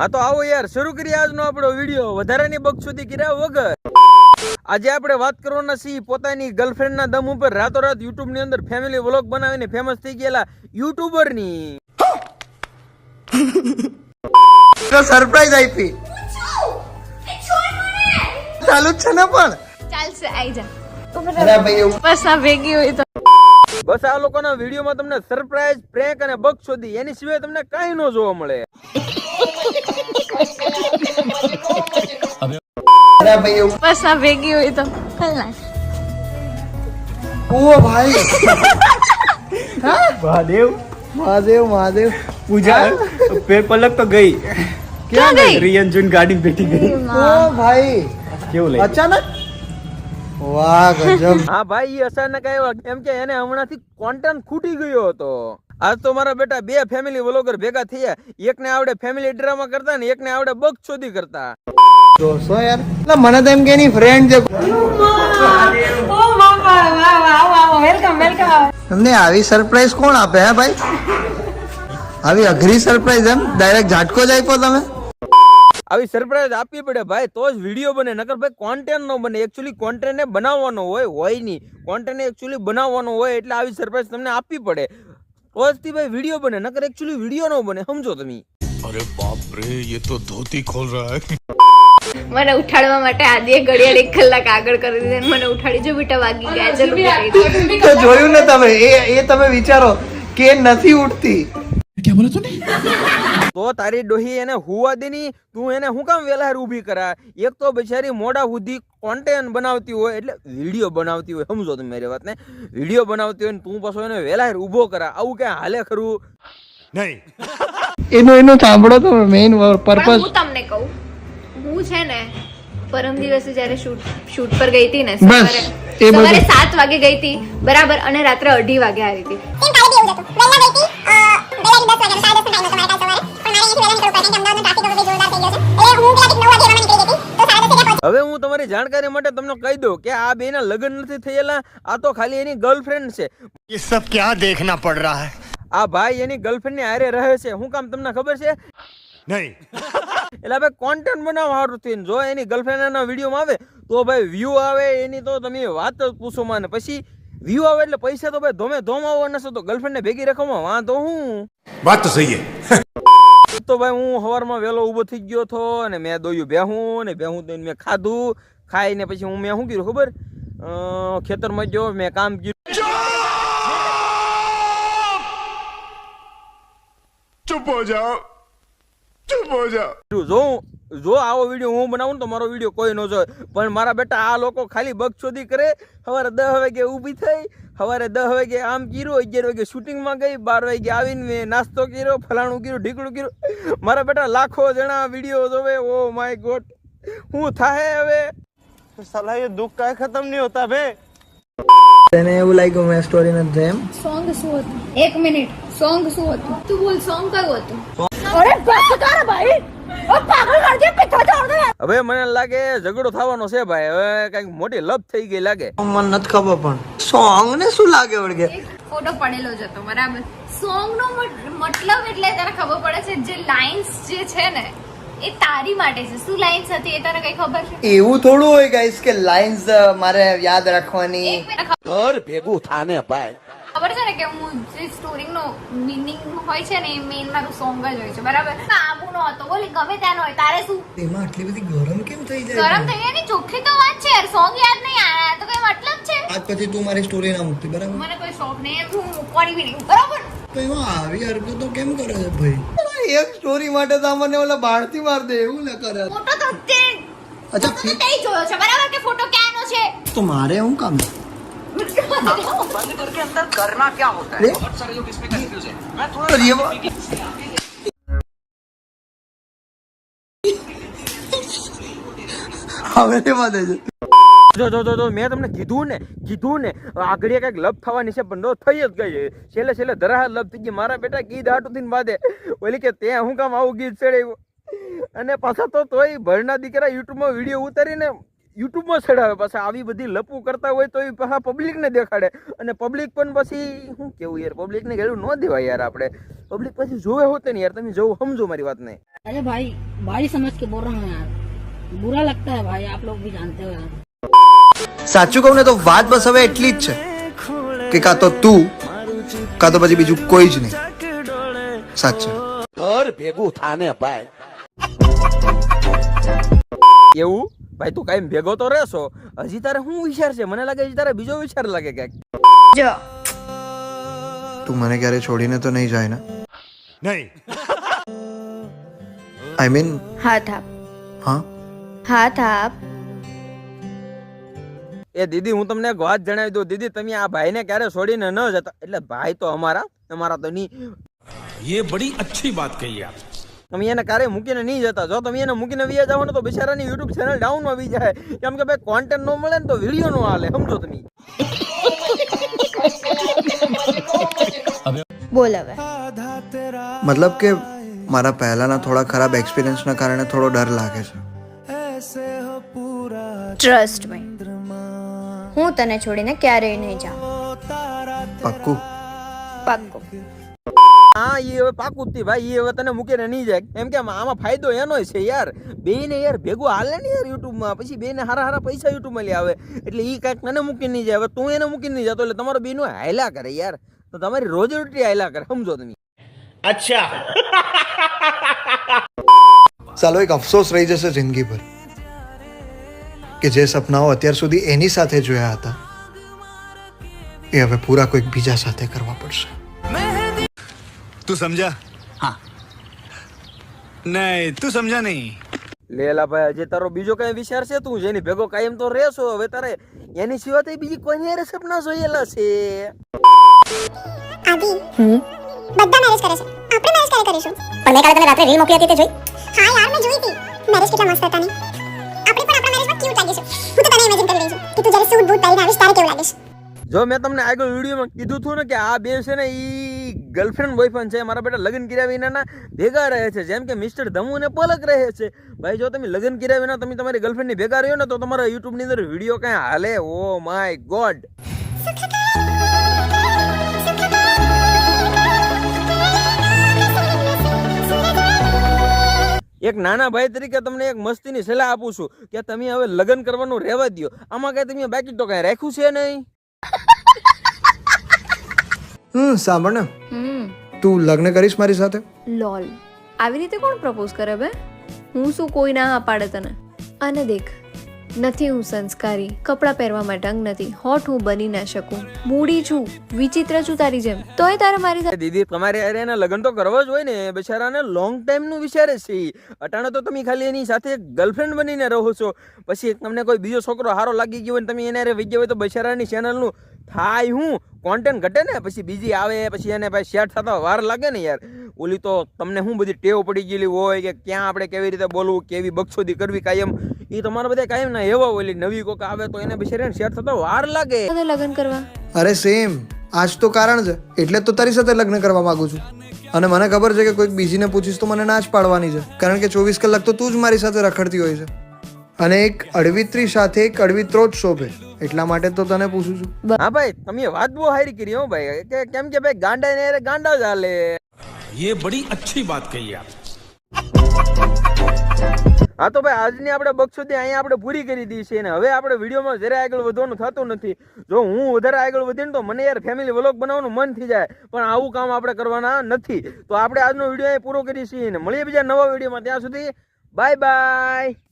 હા તો આવો યાર શરૂ કરીએ આજનો આપણો વીડિયો. વધારાની બકસુદી કર્યા વગર. આજે આપણે વાત કરવાના છીએ પોતાની ગર્લફ્રેન્ડના દમ ઉપર. રાતોરાત યુટ્યુબની અંદર ફેમિલી વ્લોગ બનાવીને ફેમસ થઈ ગયેલા યુટ્યુબરની સરપ્રાઈઝ આપી. ચાલુ જ છે ને પણ? ચાલશે આઈ જા. બસ આ ભેગી હોય તો. બસ આ લોકોના વિડીયોમાં તમને સરપ્રાઈઝ પ્રેન્ક અને બકસોદી એની સિવાય તમને કાંઈ ન જોવા મળે. બસ આ ભેગી હોય તો. કલ ઓ ભાઈ મહાદેવ? મહાદેવ મહાદેવ. પૂજા પેર પલક તો ગઈ. ક્યાં ગઈ? રિયંજુન ગાડી બેઠી ગઈ. ઓ ભાઈ. કેવું લાગ્યું? અચાનક? વાહ ગજબ. હા ભાઈ અચાનક આવ્યો. એમ કે એને હમણાંથી કોન્ટન ખૂટી ગયો હતો. આજ તો મારા બેટા બે ફેમિલી વ્લોગર ભેગા થયા. એકને આવડે ફેમિલી ડ્રામા કરતા ને એકને આવડે બકચોદી કરતા. જોશો યાર. એટલે મને તો એમ કે એની ફ્રેન્ડ છે તમને આવી સરપ્રાઈઝ કોણ આપે હે ભાઈ? આવી અઘરી સરપ્રાઈઝ એમ? ડાયરેક્ટ ઝાટકો જ આપ્યો તમે? આવી સરપ્રાઈઝ આપવી પડે ભાઈ તો જ વીડિયો બને. નકર ભાઈ કોન્ટેન્ટ નો બને. એકચ્યુઅલી કોન્ટેન્ટ બનાવવાનો હોય હોય નહીં. કોન્ટેન્ટ એકચ્યુઅલી બનાવવાનો હોય એટલે આવી સરપ્રાઈઝ તમને આપવી પડે. તો જ થી ભાઈ વિડીયો બને નકર એકચ્યુઅલી વિડીયો નો બને સમજો તમે अरे बाप रे ये तो धोती खोल रहा है મને ઉઠાડવા માટે આદિએ ઘડિયાળ એક કલાક આગળ કરી દીધી અને મને ઉઠાડી જો બેટા વાગી ગયા ચાલ ઉઠી ગઈ. તો જોયું ને તમે એ એ તમે વિચારો કે એ નથી ઉઠતી તો તારી ડોહી એને હુવા દેની તું એને હું કામ વેલા ઊભી કરા? એક તો બિચારી મોડા સુધી કોન્ટેન્ટ બનાવતી હોય એટલે વીડિયો બનાવતી હોય સમજો તમે મારી વાતને. વીડિયો બનાવતી હોય ને તું પાછો એને વેલા ઊભો કરા. આવું કે હાલે ખરું? નહીં. એનો એનો સાંભળો તો મેઈન પણ પર્પઝ હું તમને કહું હું છે ને પરમ દિવસે જ્યારે શૂટ શૂટ પર ગઈ હતી ને સવારે સવારે સાત વાગે ગઈ હતી બરાબર અને રાત્રે અઢી વાગે આવી હતી. સેમ કાલે બી એવું જ હતું? વહેલા ગઈ હતી? હવે હું તમારી જાણકારી માટે તમને કહી દઉં કે આ બે બેના લગ્ન નથી થયેલા આ તો ખાલી એની ગર્લફ્રેન્ડ છે. એ સબ ક્યાં દેખના પડ રહા હે? આ ભાઈ એની ગર્લફ્રેન્ડની આરે રહે છે. હું કામ તમને ખબર છે? નહીં. એટલે ભાઈ કોન્ટેન્ટ બનાવવા સારું થઈને જો એની ગર્લફ્રેન્ડના વીડિયો આવે તો ભાઈ વ્યૂ આવે એની તો તમે વાત જ પૂછો માને. પછી વ્યૂ આવે એટલે પૈસા તો ભાઈ ધોમે ધોમ આવવા છે તો ગર્લફ્રેન્ડને ભેગી રાખવામાં વાંધો હું. વાત તો સહી તો ભાઈ હું સવારમાં વહેલો ઊભો થઈ ગયો હતો અને મેં દોયું ભેહું ને ભેહું દોઈને મેં ખાધું. ખાઈને પછી હું મેં શું કર્યું ખબર? ખેતરમાં ગયો મેં કામ કર્યું. ચૂપ જોઉં જો આવો વીડિયો હું બનાવું તો મારો વીડિયો કોઈ ન જોય પણ મારા બેટા આ લોકો ખાલી બગચોદી કરે. સવારે દસ વાગે ઊભી થઈ સવારે દસ વાગે આમ કર્યું અગિયાર વાગે શૂટિંગમાં ગઈ બાર વાગે આવીને મેં નાસ્તો કર્યો ફલાણું કર્યું ઢીકડું કર્યું. મારા બેટા લાખો જણા વીડિયો જોવે. ઓ માય ગોટ હું થાય હવે? સલાહ દુઃખ કાંઈ ખતમ નહીં હોતા ભે. તને એવું લાગ્યું મેં સ્ટોરી નથી જોઈ સોંગ શું હતું? એક મિનિટ સોંગ શું હતું? તું બોલ સોંગ કયું હતું? અરે ભાઈ! હવે મને લાગે ઝઘડો થવાનો છે ભાઈ. હવે કંઈક મોટી લપ થઈ ગઈ લાગે. મને નથી ખબર પણ સોંગ ને શું લાગે વળગે? ફોટો પડેલો જ હતો બરાબર. સોંગ નો મતલબ એટલે તને ખબર પડે છે જે લાઇન્સ જે છે ને એ તારી માટે છે. શું લાઇન્સ હતી એ તને કઈ ખબર છે? એવું થોડું હોય ગાઈસ કે લાઇન્સ મારે યાદ રાખવાની. એક મને ખબર ખબર છે ને કે હું જે સ્ટોરી નો મીનિંગ હોય છે ને એ મેઇન મારું સોંગ જ હોય છે બરાબર? નો હતો બોલી ગમે ત્યાંનો હોય તારે શું એમાં આટલી બધી ગરમ કેમ થઈ ગરમ થઈ ગયા ની ચોખ્ખી તો વાત છે યાર સોંગ યાદ નહીં આયા તો કઈ મતલબ છે આજ પછી તું મારી સ્ટોરી ના મૂકતી બરાબર મને કોઈ શોખ નહીં એમ હું મૂકવાની બી નહીં બરાબર તો એમાં આવી હરકતો કેમ કરે છે ભાઈ એક સ્ટોરી માટે તો મને ઓલા બહારથી માર દે એવું ન કરે ફોટો તો તે અચ્છા ફોટો તો તે જોયો છે બરાબર કે ફોટો ક્યાંનો છે તો મારે શું કામ છે रे? और ये वो- જો જો જો મેં તમને કીધું ને કીધું ને આગળ કંઈક લપ થવાની છે પણ થઈ જ ગઈ છેલ્લે છેલ્લે ધરા લપ થઈ ગઈ. મારા બેટા ગીત હાટું થી બાદે ઓલી કે તે હું કામ આવું ગીત ચડાવ્યું? અને પાછા તો તોય ભરના દીકરા યુટ્યુબમાં વીડિયો ઉતારીને યુટ્યુબમાં ચડાવે. પાછા આવી બધી લપુ કરતા હોય તો એ પાછા પબ્લિકને દેખાડે. અને પબ્લિક પણ પછી શું કેવું યાર? પબ્લિકને ગેલું ન દેવાય યાર આપણે. પબ્લિક પછી જોવે હોતે ને યાર. તમે જોવું સમજો મારી વાતને. અરે ભાઈ ભાઈ સમજ કે બોલ રહા યાર. बुरा लगता है भाई आप लोग भी जानते हो यार સાચું કહું ને તો વાત બસ હવે એટલી જ છે કે કાં તો તું કાં તો પછી બીજું કોઈ જ નહીં સાચું ઘર ભેગું થાને ભાઈ એવું ભાઈ તું કાંઈ ભેગો તો રહેશો હજી તારે શું વિચાર છે મને લાગે હજી તારે બીજો વિચાર લાગે ક્યાંક જો તું મને ક્યારે છોડીને તો નહીં જાય ને नहीं આઈ મીન હાથ આપ હા હાથ આપ એ દીદી હું તમને એક વાત જણાવી દઉં દીદી તમે આ ભાઈને ક્યારે છોડીને ન જતા એટલે ભાઈ તો અમારા અમારા તો નહીં ये बड़ी अच्छी बात कही आप તમે એને ક્યારે મૂકીને નહીં જતા જો તમે એને મૂકીને વી જાવ ને તો બિચારાની યુટ્યુબ ચેનલ ડાઉનમાં વી જાય કેમ કે ભાઈ કોન્ટેન્ટ ન મળે ને તો વિડીયો નો હાલે સમજો તમે બોલ હવે મતલબ કે મારા પહેલાના થોડા ખરાબ એક્સપિરિયન્સના કારણે થોડો ડર લાગે છે ટ્રસ્ટ મી હું તને છોડીને ક્યારેય નહીં જાઉં. પાક્કું? પાક્કું. હા એ હવે પાકું જ ભાઈ એ હવે તને મૂકીને નહીં જાય. એમ કે આમાં ફાયદો એનો છે યાર. બેયને યાર ભેગું હાલે ને યાર યુટ્યુબમાં. પછી બેને હારા હારા પૈસા યુટ્યુબમાં લઈ આવે. એટલે એ કાંઈક મને મૂકીને નહીં જાય. હવે તું એને મૂકીને નહીં જતો એટલે તમારો બેનો હાયલા કરે યાર. તો તમારી રોજીરોટી હાયલા કરે સમજો તમે. ચાલો એક અફસોસ રહી જશે જિંદગીભર કે જે સપનાઓ અત્યાર સુધી એની સાથે જોયા હતા એ હવે પૂરા કોઈક બીજા સાથે કરવા પડશે. તું સમજા? હા. નહીં તું સમજા નહીં. લેલા ભાઈ હજી તારો બીજો કઈ વિચાર છે તું? જેની ભેગો કાયમ તો રહેશો હવે તારે એની સિવાય તો બીજી કોઈની હારે સપના જોયેલા છે? બધા મેરેજ કરે છે. આપણે મેરેજ કરે કરીશું? પણ મેં કાલે તને રાત્રે રીલ મોકલી હતી તે જોઈ? હા યાર મેં જોઈ હતી. મેરેજ કેટલા મસ્ત હતા ની? ઇમેજિન કરી રહી છું કે તું જ્યારે સૂટ બૂટ પહેરીને આવીશ ત્યારે કેવું લાગીશ જો મેં તમને આગળ વિડીયોમાં કીધું હતું ને કે આ બે છે ને ઈ ગર્લફ્રેન્ડ બોયફ્રેન્ડ છે, મારા બેટા લગ્ન કર્યા વિનાના ભેગા રહે છે. જેમ કે મિસ્ટર ધમુ ને પલક રહે છે. ભાઈ, જો તમે લગ્ન કર્યા વિના તમે તમારી ગર્લફ્રેન્ડની ભેગા રહ્યો ને તો તમારા યુટ્યુબની અંદર વીડિયો કાંઈ હાલે? ઓ માય ગોડ એક નાના ભાઈ તરીકે તમને એક મસ્તીની સલાહ આપું છું કે તમે હવે લગ્ન કરવાનું રહેવા દ્યો. આમાં કઈ તમે બાકી તો કઈ રાખ્યું છે નહીં? હમ સાંભળ ને. હમ. તું લગ્ન કરીશ મારી સાથે? લોલ. આવી રીતે કોણ પ્રપોઝ કરે બે હું શું કોઈ ના પાડે તને? અને દેખ નથી હું સંસ્કારી, કપડાં પહેરવા માટે અંગ નથી હોટ હું બની ના શકું, મૂડી છું, વિચિત્ર છું તારી જેમ. તોય તારે મારી સાથે દીદી, તમારે અરે એના લગ્ન તો કરવા જ હોય ને, બેચારાને લોંગ ટાઈમનું વિચારે છે. અટાણે તો તમે ખાલી એની સાથે ગર્લફ્રેન્ડ બનીને રહો છો. પછી તમને કોઈ બીજો છોકરો હારો લાગી ગયો હોય તમે એને અરે વહી હોય તો બિચારાની ચેનલનું થાય હું કોન્ટેન્ટ ઘટે ને, પછી બીજી આવે, પછી એને ભાઈ શેર થતા વાર લાગે ને યાર. ઓલી તો તમને શું બધી ટેવ પડી ગયેલી હોય કે ક્યાં આપણે કેવી રીતે બોલવું કેવી બક્ષોદી કરવી કાયમ? એ તમારા બધા કાયમ ના એવા ઓલી નવી કોક આવે તો એને બિચારાને શેર થતા વાર લાગે. લગ્ન કરવા. અરે સેમ. આજ તો કારણ છે. એટલે તો તારી સાથે લગ્ન કરવા માંગુ છું. અને મને ખબર છે કે કોઈક બીજીને પૂછીશ તો મને ના જ પાડવાની છે. કારણ કે ચોવીસ કલાક તો તું જ મારી સાથે રખડતી હોય છે. અને એક અડવિત્રી સાથે એક અડવિત્રો જ શોભે. એટલા માટે તો તને પૂછું છું. હા ભાઈ તમે વાત બહુ હારી કરી હો ભાઈ. કે કેમ કે ભાઈ ગાંડા ને ગાંડા જ હાલે. ये बड़ी अच्छी बात कही आप હા તો ભાઈ આજની આપણે બક્ષોદી અહીંયા આપણે પૂરી કરી દી છે અને હવે આપણે વિડીયોમાં જરા આગળ વધવાનું થતું નથી જો હું વધારે આગળ વધીને તો મને યાર ફેમિલી વ્લોગ બનાવવાનું મન થઈ જાય પણ આવું કામ આપણે કરવાના નથી તો આપણે આજનો વિડીયો અહીં પૂરો કરી છીએ અને મળીએ બીજા નવા વિડીયોમાં ત્યાં સુધી બાય બાય